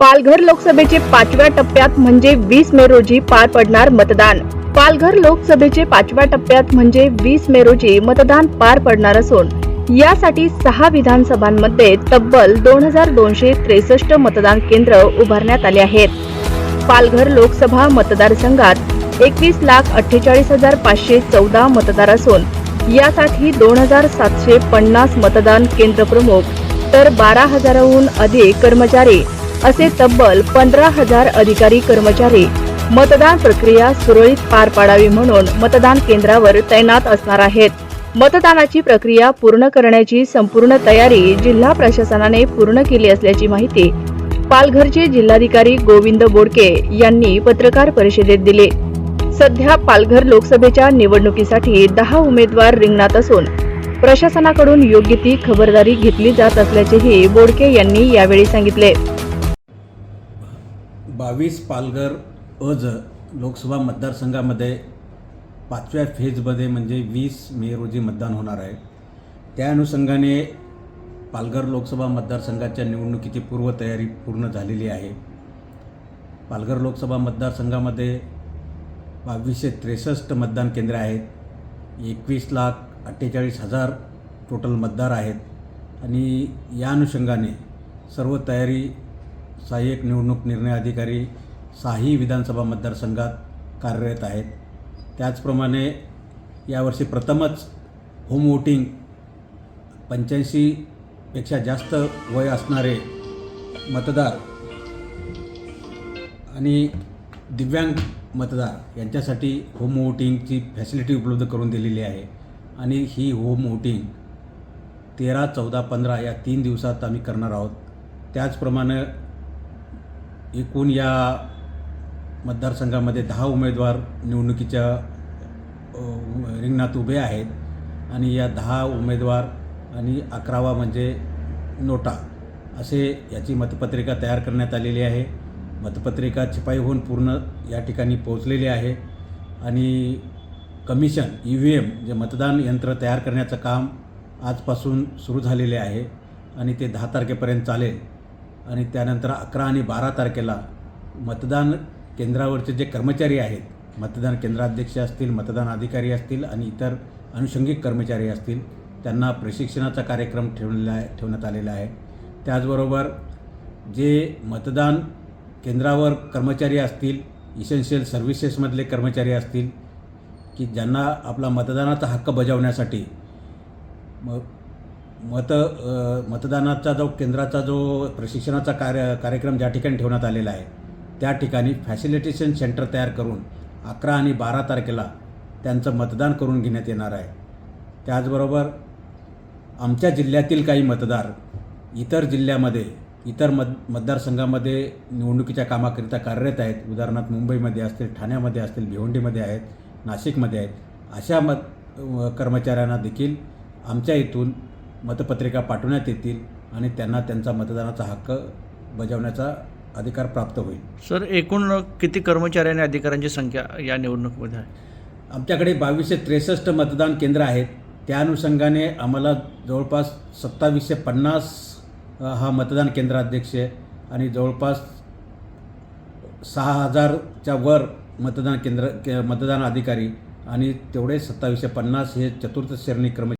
पालघर लोकसभेचे पाचव्या टप्प्यात म्हणजे वीस मे रोजी पार पडणार मतदान. पालघर लोकसभेचे पाचव्या टप्प्यात म्हणजे वीस मे रोजी मतदान पार पडणार असून यासाठी सहा विधानसभांमध्ये तब्बल दोन हजार दोनशे त्रेसष्ट मतदान केंद्र उभारण्यात आले आहेत. पालघर लोकसभा मतदारसंघात एकवीस लाख अठ्ठेचाळीस हजार पाचशे चौदा मतदार असून यासाठी दोन हजार सातशे पन्नास मतदान केंद्र प्रमुख तर बारा हजाराहून अधिक कर्मचारी असे तब्बल पंधरा हजार अधिकारी कर्मचारी मतदान प्रक्रिया सुरळीत पार पाडावी म्हणून मतदान केंद्रावर तैनात असणार आहेत. मतदानाची प्रक्रिया पूर्ण करण्याची संपूर्ण तयारी जिल्हा प्रशासनाने पूर्ण केली असल्याची माहिती पालघरचे जिल्हाधिकारी गोविंद बोडके यांनी पत्रकार परिषदेत दिली. सध्या पालघर लोकसभेच्या निवडणुकीसाठी दहा उमेदवार रिंगणात असून प्रशासनाकडून योग्य ती खबरदारी घेतली जात असल्याचेही बोडके यांनी यावेळी सांगितले. बावीस पालघर अज लोकसभा मतदारसंघामध्ये पाचव्या फेजमध्ये म्हणजे वीस मे रोजी मतदान होणार आहे. त्या अनुषंगाने पालघर लोकसभा मतदारसंघाच्या निवडणुकीची पूर्वतयारी पूर्ण झालेली आहे. पालघर लोकसभा मतदारसंघामध्ये बावीसशे त्रेसष्ट मतदान केंद्रे आहेत. एकवीस लाख अठ्ठेचाळीस हजार टोटल मतदार आहेत. आणि या अनुषंगाने सर्व तयारी सहाय्यक निवडणूक निर्णय अधिकारी साही विधानसभा मतदारसंघात कार्यरत आहेत. त्याचप्रमाणे यावर्षी प्रथमच होम वोटिंग पंच्याऐंशीपेक्षा जास्त वय असणारे मतदार आणि दिव्यांग मतदार यांच्यासाठी होम वोटिंगची फॅसिलिटी उपलब्ध करून दिलेली आहे. आणि ही होम वोटिंग तेरा चौदा पंधरा या तीन दिवसात आम्ही करणार आहोत. त्याचप्रमाणे एकूण या मतदारसंघामध्ये दहा उमेदवार निवडणुकीच्या रिंगणात उभे आहेत आणि या दहा उमेदवार आणि अकरावा म्हणजे नोटा असे याची मतपत्रिका तयार करण्यात आलेली आहे. मतपत्रिका छिपाई होऊन पूर्ण या ठिकाणी पोहोचलेली आहे आणि कमिशन ई व्ही एम जे मतदान यंत्र तयार करण्याचं काम आजपासून सुरू झालेले आहे आणि ते दहा तारखेपर्यंत चालेल. आणि त्यानंतर अकरा आणि बारा तारखेला मतदान केंद्रावरचे जे कर्मचारी आहेत मतदान केंद्राध्यक्ष असतील मतदान अधिकारी असतील आणि इतर अनुषंगिक कर्मचारी असतील त्यांना प्रशिक्षणाचा कार्यक्रम ठेवलेला आहे ठेवण्यात आलेला आहे. त्याचबरोबर जे मतदान केंद्रावर कर्मचारी असतील इसेन्शियल सर्व्हिसेसमधले कर्मचारी असतील की ज्यांना आपला मतदानाचा हक्क बजावण्यासाठी मग मत मतदानाचा जो केंद्राचा जो प्रशिक्षणाचा कार्य कार्यक्रम ज्या ठिकाणी ठेवण्यात आलेला आहे त्या ठिकाणी फॅसिलिटेशन सेंटर तयार करून अकरा आणि बारा तारखेला त्यांचं मतदान करून घेण्यात येणार आहे. त्याचबरोबर आमच्या जिल्ह्यातील काही मतदार इतर जिल्ह्यामध्ये इतर मत मतदारसंघामध्ये निवडणुकीच्या कामाकरिता कार्यरत आहेत. उदाहरणार्थ मुंबईमध्ये असतील ठाण्यामध्ये असतील भिवंडीमध्ये आहेत नाशिकमध्ये आहेत अशा मत कर्मचाऱ्यांना देखील आमच्या इथून मतपत्रिका पाठवण्यात येतील आणि त्यांना त्यांचा मतदानाचा हक्क बजावण्याचा अधिकार प्राप्त होईल. सर एकूण किती कर्मचारी आणि अधिकाऱ्यांची संख्या या निवडणुकीमध्ये आहे? आमच्याकडे बावीसशे त्रेसष्ट मतदान केंद्र आहेत. त्या अनुषंगाने आम्हाला जवळपास सत्तावीसशे पन्नास हा मतदान केंद्राध्यक्ष आहे आणि जवळपास सहा हजारच्या वर मतदान केंद्र के मतदान अधिकारी आणि तेवढे सत्तावीसशे पन्नास हे चतुर्थ श्रेणी कर्मचारी